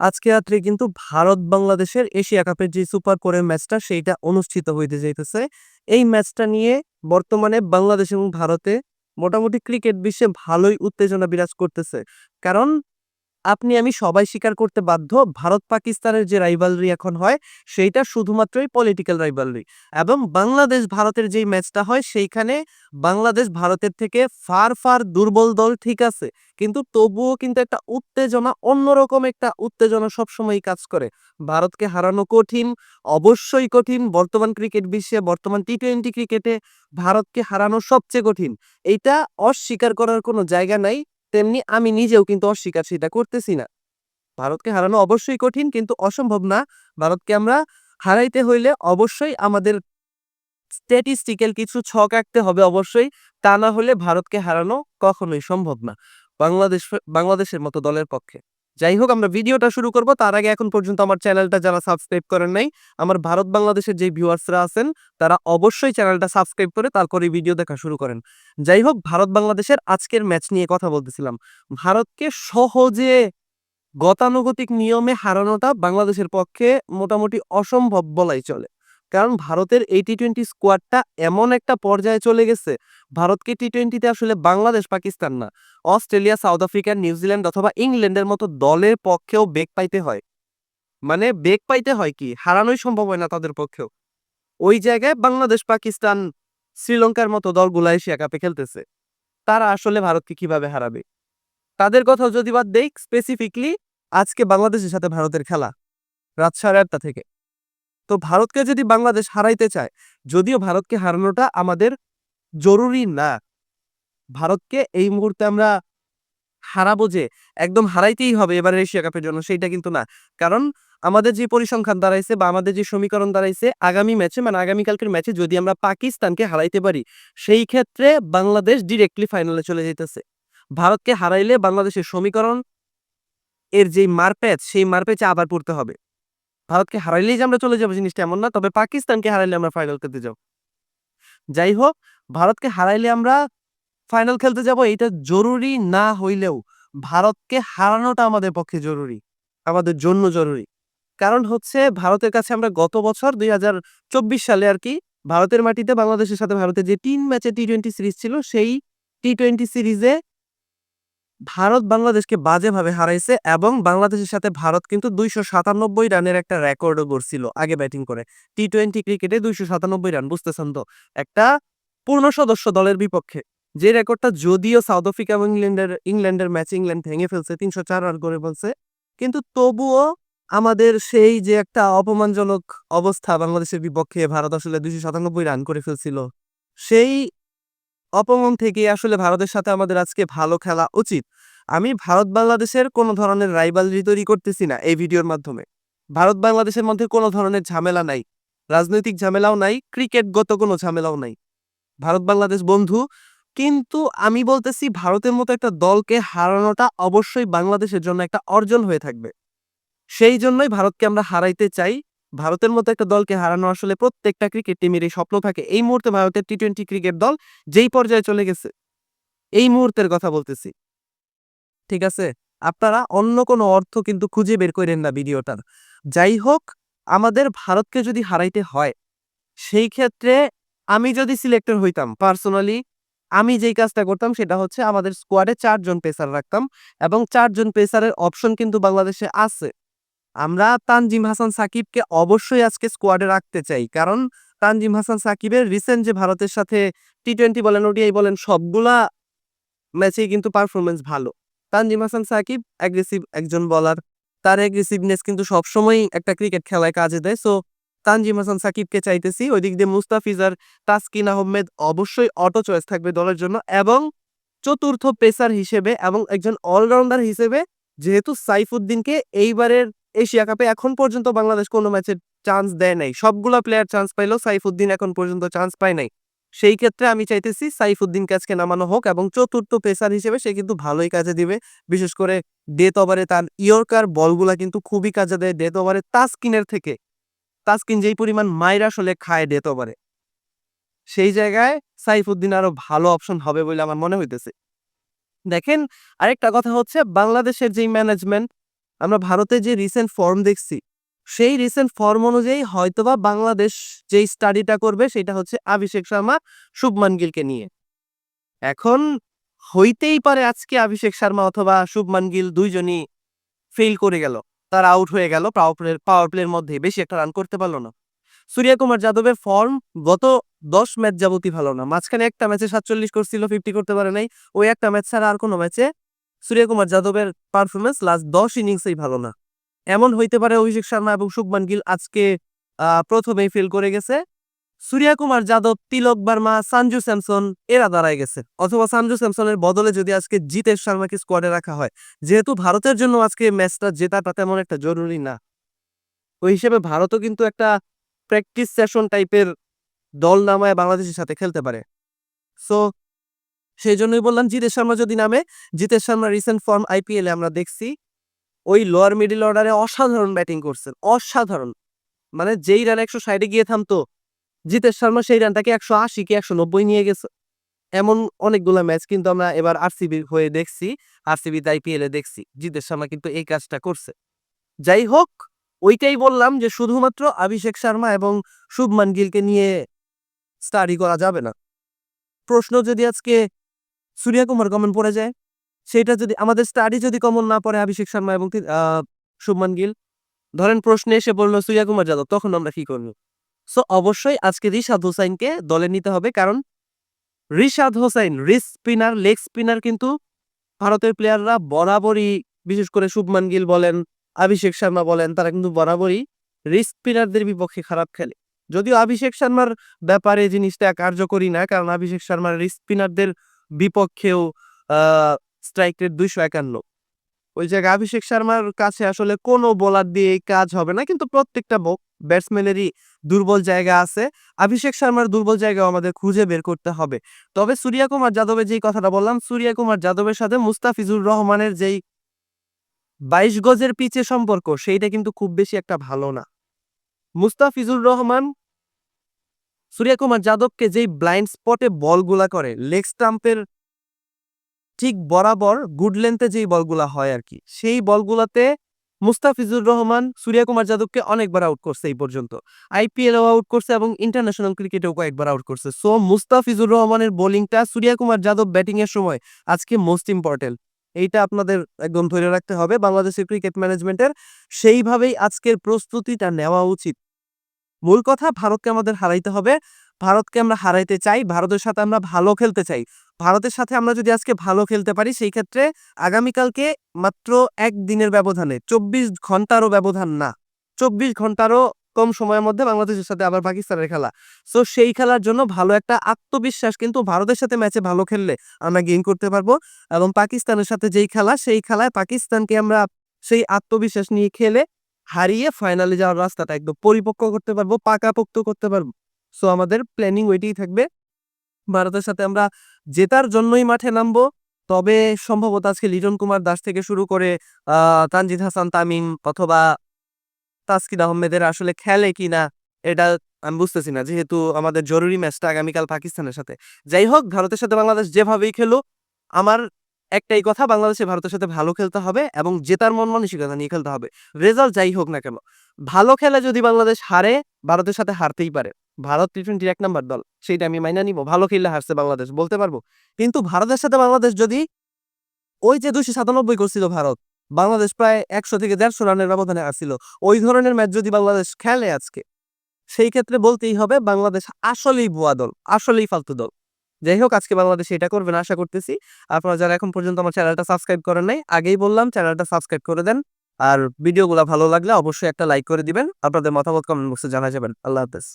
আজকে রাত্রে কিন্তু ভারত বাংলাদেশের এশিয়া কাপের যে সুপার কোরের ম্যাচটা সেইটা অনুষ্ঠিত হইতে যাইতেছে। এই ম্যাচটা নিয়ে বর্তমানে বাংলাদেশ এবং ভারতে মোটামুটি ক্রিকেট বিশ্বে ভালোই উত্তেজনা বিরাজ করতেছে। কারণ আপনি, আমি সবাই স্বীকার করতে বাধ্য, ভারত পাকিস্তানের যে রাইভালরি এখন হয়, সেইটা শুধুমাত্রই পলিটিক্যাল রাইভালরি এবং বাংলাদেশ ভারতের যেই ম্যাচটা হয়, সেইখানে বাংলাদেশ ভারতের থেকে ফার ফার দুর্বল দল ঠিক আছে। কিন্তু তবুও কিন্তু একটা উত্তেজনা, অন্যরকম একটা উত্তেজনা সবসময়ই কাজ করে। ভারতকে হারানো কঠিন, অবশ্যই কঠিন, বর্তমান ক্রিকেট বিশ্বে, বর্তমান টি টোয়েন্টি ক্রিকেটে ভারতকে হারানো সবচেয়ে কঠিন। এইটা অস্বীকার করার কোনো জায়গা নাই। তেমনি আমি নিজেও কিন্তু অস্বীকার সেটা করতেছি না। ভারতকে হারানো অবশ্যই কঠিন কিন্তু অসম্ভব না। ভারতকে আমরা হারাইতে হইলে অবশ্যই আমাদের স্ট্যাটিস্টিক্যাল কিছু ছক আঁকতে হবে অবশ্যই। তা না হলে ভারতকে হারানো কখনোই সম্ভব না। বাংলাদেশ, বাংলাদেশের মতো দলের পক্ষে। যাই হোক আমরা ভিডিওটা শুরু করব। তার আগে এখন পর্যন্ত আমার চ্যানেলটা যারা সাবস্ক্রাইব করেন নাই, আমার ভারত বাংলাদেশের যে ভিউয়ার্সরা আছেন, তারা অবশ্যই চ্যানেলটা সাবস্ক্রাইব করে তারপরে ভিডিও দেখা শুরু করেন। যাই হোক ভারত বাংলাদেশের আজকের ম্যাচ নিয়ে কথা বলতেছিলাম। ভারতকে সহজে গতানুগতিক নিয়মে হারানোটা বাংলাদেশের পক্ষে মোটামুটি অসম্ভব বলাই চলে। কারণ ভারতের এই টি টোয়েন্টি স্কোয়াডটা এমন একটা পর্যায়ে চলে গেছে, ভারতকে টি টোয়েন্টিতে আসলে বাংলাদেশ পাকিস্তান না, অস্ট্রেলিয়া, সাউথ আফ্রিকা নিউজিল্যান্ড অথবা ইংল্যান্ডের মতো দলের পক্ষেও বেগ পাইতে হয়। মানে বেগ পাইতে হয় কি? হারানোই সম্ভব হয় না তাদের পক্ষেও। ওই জায়গায় বাংলাদেশ, পাকিস্তান, শ্রীলঙ্কার মতো দলগুলা এশিয়া কাপে খেলতেছে। তারা আসলে ভারতকে কীভাবে হারাবে? তাদের কথাও যদি বাদ দেই স্পেসিফিকলি আজকে বাংলাদেশের সাথে ভারতের খেলা, রাত সাড়ে আটটা থেকে। তো ভারতকে যদি বাংলাদেশ হারাইতে চায়, যদিও ভারতকে হারানোটা আমাদের জরুরি না। ভারতকে এই মুহূর্তে আমরা হারাবো যে, একদম হারাইতেই হবে এবার এশিয়া কাপের জন্য, সেইটা কিন্তু না। কারণ আমাদের যে পরিসংখ্যান দাঁড়াইছে বা আমাদের যে সমীকরণ দাঁড়াইছে, আগামী ম্যাচে মানে আগামীকালকের ম্যাচে যদি আমরা পাকিস্তানকে হারাইতে পারি, সেই ক্ষেত্রে বাংলাদেশ ডিরেক্টলি ফাইনালে চলে যেতেছে ভারতকে হারাইলে বাংলাদেশের সমীকরণ এর যেই মারপ্যাচ, সেই মারপ্যাচে আবার পড়তে হবে। ভারতকে হারাইলেই যে আমরা চলে যাব জিনিসটা এমন না, তবে পাকিস্তানকে হারাইলে আমরা ফাইনাল খেলতে যাব। যাই হোক ভারতকে হারাইলে আমরা ফাইনাল খেলতে যাব এটা জরুরি না হইলেও ভারতকে হারানোটা আমাদের পক্ষে জরুরি, আমাদের জন্য জরুরি। কারণ হচ্ছে ভারতের কাছে আমরা গত বছর দুই হাজার চব্বিশ সালে আর কি ভারতের মাটিতে বাংলাদেশের সাথে ভারতের যে তিন ম্যাচে টি টোয়েন্টি সিরিজ ছিল, সেই টি টোয়েন্টি সিরিজে ভারত বাংলাদেশকে বাজেভাবে হারাইছে এবং বাংলাদেশের সাথে ভারত কিন্তু দুইশো সাতানব্বই রানের একটা রেকর্ডও গড়ছিল আগে ব্যাটিং করে। টি টোয়েন্টি ক্রিকেটে দুইশো সাতানব্বই রান, বুঝতেছেন তো? একটা পূর্ণ সদস্য দলের বিপক্ষে। যে রেকর্ডটা যদিও সাউথ আফ্রিকা এবং ইংল্যান্ডের ইংল্যান্ডের ম্যাচ ইংল্যান্ড ভেঙে ফেলছে, তিনশো চার রান করে ফেলছে, কিন্তু তবুও আমাদের সেই যে একটা অপমানজনক অবস্থা বাংলাদেশের বিপক্ষে ভারত আসলে দুইশো সাতানব্বই রান করে ফেলছিল, সেই অপমান থেকে আসলে ভারতের সাথে আমাদের আজকে ভালো খেলা উচিত। আমি ভারত বাংলাদেশের কোনো ধরনের রাইভালরি তৈরি করতেছি না এই ভিডিওর মাধ্যমে। ভারত বাংলাদেশের মধ্যে কোনো ধরনের ঝামেলা নাই। রাজনৈতিক ঝামেলাও নাই ক্রিকেটগত কোনো ঝামেলাও নাই। ভারত বাংলাদেশ বন্ধু, কিন্তু আমি বলতেছি ভারতের মতো একটা দলকে হারানোটা অবশ্যই বাংলাদেশের জন্য একটা অর্জন হয়ে থাকবে। সেই জন্যই ভারতকে আমরা হারাইতে চাই। ভারতের মতো একটা দলকে হারানো আসলে প্রত্যেকটা ক্রিকেট টিমের এই স্বপ্ন থাকে। এই মুহূর্তে ভারতের টি টোয়েন্টি ক্রিকেট দল যেই পর্যায়ে চলে গেছে, এই মুহূর্তের কথা বলতেছি। ঠিক আছে? আপনারা অন্য কোনো অর্থ কিন্তু খুঁজে বের করেন না ভিডিওটার। যাই হোক, আমাদের ভারতকে যদি হারাইতে হয়, সেই ক্ষেত্রে আমি যদি সিলেক্টর হইতাম পার্সোনালি আমি যেই কাজটা করতাম সেটা হচ্ছে আমাদের স্কোয়াডে চারজন পেসার রাখতাম এবং চারজন পেসারের অপশন কিন্তু বাংলাদেশে আছে। আমরা তানজিম হাসান সাকিবকে অবশ্যই আজকে স্কোয়াডে রাখতে চাই। কারণ তানজিম হাসান সাকিবের রিসেন্ট যে ভারতের সাথে টি টোয়েন্টি বলেন ওডিআই বলেন, সবগুলা ম্যাচেই কিন্তু পারফরমেন্স ভালো। তানজিম হাসান সাকিব অ্যাগ্রেসিভ একজন বলার তার অ্যাগ্রেসিভনেস কিন্তু সবসময়ই একটা ক্রিকেট খেলায় কাজে দেয়। সো তানজিম হাসান সাকিবকে চাইতেছি। ওই দিক দিয়ে মুস্তাফিজার তাসকিন আহমেদ অবশ্যই অটো চয়েস থাকবে দলের জন্য। এবং চতুর্থ পেসার হিসেবে এবং একজন অলরাউন্ডার হিসেবে যেহেতু সাইফুদ্দিনকে এইবারের এশিয়া কাপে এখন পর্যন্ত বাংলাদেশ কোনো ম্যাচে চান্স দেয় নাই। সবগুলা প্লেয়ার চান্স পাইলেও সাইফুদ্দিন এখন পর্যন্ত চান্স পায় নাই। সেই ক্ষেত্রে আমি চাইতেছি সাইফুদ্দিনকে আজকে নামানো হোক এবং চতুর্থ পেসার হিসেবে সে কিন্তু ভালোই কাজে দিবে। বিশেষ করে ডেথ ওভারে তার ইয়র্কার বলগুলা কিন্তু খুবই কাজে দেয় ডেথ ওভারে তাস্কিনের থেকে। তাস্কিন যেই পরিমাণ মায়ের আসলে খায় ডেথ ওভারে, সেই জায়গায় সাইফুদ্দিন আরও ভালো অপশন হবে বলে আমার মনে হইতেছে। দেখেন আরেকটা কথা হচ্ছে বাংলাদেশের যেই ম্যানেজমেন্ট আমরা ভারতে যে রিসেন্ট ফর্ম দেখছি, সেই রিসেন্ট ফর্ম অনুযায়ী হয়তোবা বাংলাদেশ যেই স্টাডিটা করবে সেটা হচ্ছে অভিষেক শর্মা শুভমান গিলকে নিয়ে। এখন হইতেই পারে আজকে অভিষেক শর্মা অথবা শুভমান গিল দুইজনই ফেল করে গেল, তার আউট হয়ে গেল পাওয়ার পাওয়ার প্লের মধ্যে বেশি একটা রান করতে পারল না। সূর্য কুমার যাদবের ফর্ম গত দশ ম্যাচ যাবতই ভালো না, মাঝখানে একটা ম্যাচে সাতচল্লিশ করছিল ফিফটি করতে পারে নাই, ওই একটা ম্যাচ ছাড়া আর কোনো ম্যাচে সূর্য কুমার যাদবের পারফরমেন্স লাস্ট দশ ইনিংসেই ভালো না। এমন হইতে পারে অভিষেক শর্মা এবং শুভমান গিল আজকে প্রথমেই ফেল করে গেছে। সূর্য কুমার যাদব, তিলক বার্মা, সানজু স্যামসন, এরা দাঁড়ায় গেছে। অথবা সানজু স্যামসনের বদলে যদি আজকে জিতেশ শর্মাকে স্কোয়াডে রাখা হয়। যেহেতু ভারতের জন্য আজকে ম্যাচটা জেতাটা তেমন একটা জরুরি না। ওই হিসেবে ভারতও কিন্তু একটা প্র্যাকটিস সেশন টাইপের দল নামায় বাংলাদেশের সাথে খেলতে পারে। সো সেই জন্যই বললাম জিতেশ শর্মা যদি নামে, Jitesh Sharma recent form IPL আমরা দেখছি, ওই লোয়ার মিডিল অর্ডারে অসাধারণ ব্যাটিং করছেন, অসাধারণ। মানে যেই রান একশো সাইডে গিয়ে থামতো, জিতেশ শর্মা সেই রানটাকে একশো আশি কি একশো নব্বই নিয়ে গেছে। এমন অনেকগুলো ম্যাচ কিন্তু আমরা এবার আরসিবি হয়ে দেখছি আরসিবি আইপিএল দেখছি, জিতেশ শর্মা কিন্তু এই কাজটা করছে। যাই হোক, ওইটাই বললাম যে শুধুমাত্র অভিষেক শর্মা এবং শুভমান গিলকে নিয়ে স্টাডি করা যাবে না। প্রশ্ন যদি আজকে সূর্যকুমার কমন পড়ে যায়। সেটা যদি, আমাদের স্টাডি যদি কমন না পড়ে অভিষেক শর্মা এবং শুভমান গিল। ধরেন প্রশ্নে এসে বলল সূর্যকুমার যাদব, তখন আমরা কি করব? সো অবশ্যই আজকে রিশাদ হোসাইনকে দলে নিতে হবে, কারণ Rishad Hossain wrist spinner leg spinner কিন্তু ভারতের প্লেয়াররা বরাবরই, বিশেষ করে শুভমান গিল বলেন, অভিষেক শর্মা বলেন, তারা কিন্তু বরাবরই রিস স্পিনারদের বিপক্ষে খারাপ খেলে। যদিও অভিষেক শর্মার ব্যাপারে জিনিসটা কার্যকরী না, কারণ অভিষেক শর্মার রিস স্পিনারদের বিপক্ষেও স্ট্রাইক রেট দুইশো একান্ন। ওই জায়গায় অভিষেক শর্মার কাছে আসলে কোনো বোলার দিয়ে কাজ হবে না, কিন্তু প্রত্যেকটা ব্যাটসম্যানেরই দুর্বল জায়গা আছে। অভিষেক শর্মার দুর্বল জায়গা আমাদের খুঁজে বের করতে হবে। তবে সূর্য কুমার যাদবের যেই কথাটা বললাম, সূর্য কুমার যাদবের সাথে মুস্তাফিজুর রহমানের যেই বাইশ গজের পিচে সম্পর্ক, সেইটা কিন্তু খুব বেশি একটা ভালো না। মুস্তাফিজুর রহমান সূর্য কুমার যাদবকে যেই ব্লাইন্ড স্পটে বলগুলা করে, লেগ স্টাম্পের ঠিক বরাবর গুড লেন্থে যেই বলগুলা হয় আর কি, সেই বলগুলাতে মুস্তাফিজুর রহমান সূর্য কুমার যাদবকে অনেকবার আউট করছে এই পর্যন্ত। আইপিএলও আউট করছে এবং ইন্টারন্যাশনাল ক্রিকেটেও কয়েকবার আউট করছে। সো মুস্তাফিজুর রহমানের বোলিংটা সূর্য কুমার যাদব ব্যাটিং এর সময় আজকে মোস্ট ইম্পর্টেন্ট এইটা আপনাদের একদম ধরে রাখতে হবে। বাংলাদেশের ক্রিকেট ম্যানেজমেন্টের সেইভাবেই আজকের প্রস্তুতিটা নেওয়া উচিত। মূল কথা ভারতকে আমাদের হারাইতে হবে। ভারতকে আমরা হারাইতে চাই। ভারতের সাথে আমরা ভালো খেলতে চাই। ভারতের সাথে আমরা যদি আজকে ভালো খেলতে পারি, সেই ক্ষেত্রে আগামীকালকে মাত্র একদিনের ব্যবধানে, চব্বিশ ঘন্টারও ব্যবধান না, চব্বিশ ঘন্টারও কম সময়ের মধ্যে বাংলাদেশের সাথে আবার পাকিস্তানের খেলা। সো সেই খেলার জন্য ভালো একটা আত্মবিশ্বাস কিন্তু ভারতের সাথে ম্যাচে ভালো খেললে আমরা গেইন করতে পারব এবং পাকিস্তানের সাথে যেই খেলা, সেই খেলায় পাকিস্তানকে আমরা সেই আত্মবিশ্বাস নিয়ে খেলে হারিয়ে ফাইনালে যাওয়ার রাস্তাটা একদম পরিপক্ক করতে পারব, পাকাপোক্ত করতে পারব। সো আমাদের প্ল্যানিং ওইটাই থাকবে। ভারতের সাথে আমরা জেতার জন্যই মাঠে নামবো। তবে সম্ভবত আজকে লিটন কুমার দাস থেকে শুরু করে তানজিদ হাসান, তামিম অথবা তাসকিন আহমেদের আসলে খেলে কিনা, এটা আমি বুঝতেছি না। যেহেতু আমাদের জরুরি ম্যাচটা আগামীকাল পাকিস্তানের সাথে। যাই হোক, ভারতের সাথে বাংলাদেশ যেভাবেই খেলো আমার একটাই কথা, বাংলাদেশে ভারতের সাথে ভালো খেলতে হবে এবং জেতার মন মানসিকতা নিয়ে খেলতে হবে। রেজাল্ট যাই হোক না কেন, ভালো খেলে যদি বাংলাদেশ হারে, ভারতের সাথে হারতেই পারে। ভারত টি টোয়েন্টির এক নাম্বার দল, সেইটা আমি মাইনা নিব। ভালো খেললে হারছে বাংলাদেশ, বলতে পারব। কিন্তু ভারতের সাথে বাংলাদেশ যদি, ওই যে দুশো সাতানব্বই করছিল ভারত, বাংলাদেশ প্রায় একশো থেকে দেড়শো রানের ব্যবধানে আসছিল ওই ধরনের ম্যাচ যদি বাংলাদেশ খেলে আজকে, সেই ক্ষেত্রে বলতেই হবে বাংলাদেশ আসলেই ভুয়া দল, আসলেই ফালতু দল। যাই হোক, আজকে বাংলাদেশে এটা করবেন আশা করতেছি। আপনারা যারা এখন পর্যন্ত আমার চ্যানেলটা সাবস্ক্রাইব করেন নাই, আগেই বললাম চ্যানেলটা সাবস্ক্রাইব করে দেন। আর ভিডিওগুলো ভালো লাগলে অবশ্যই একটা লাইক করে দিবেন। আপনাদের মতামত কমেন্ট বক্সে জানা যাবেন। আল্লাহ হাফেজ।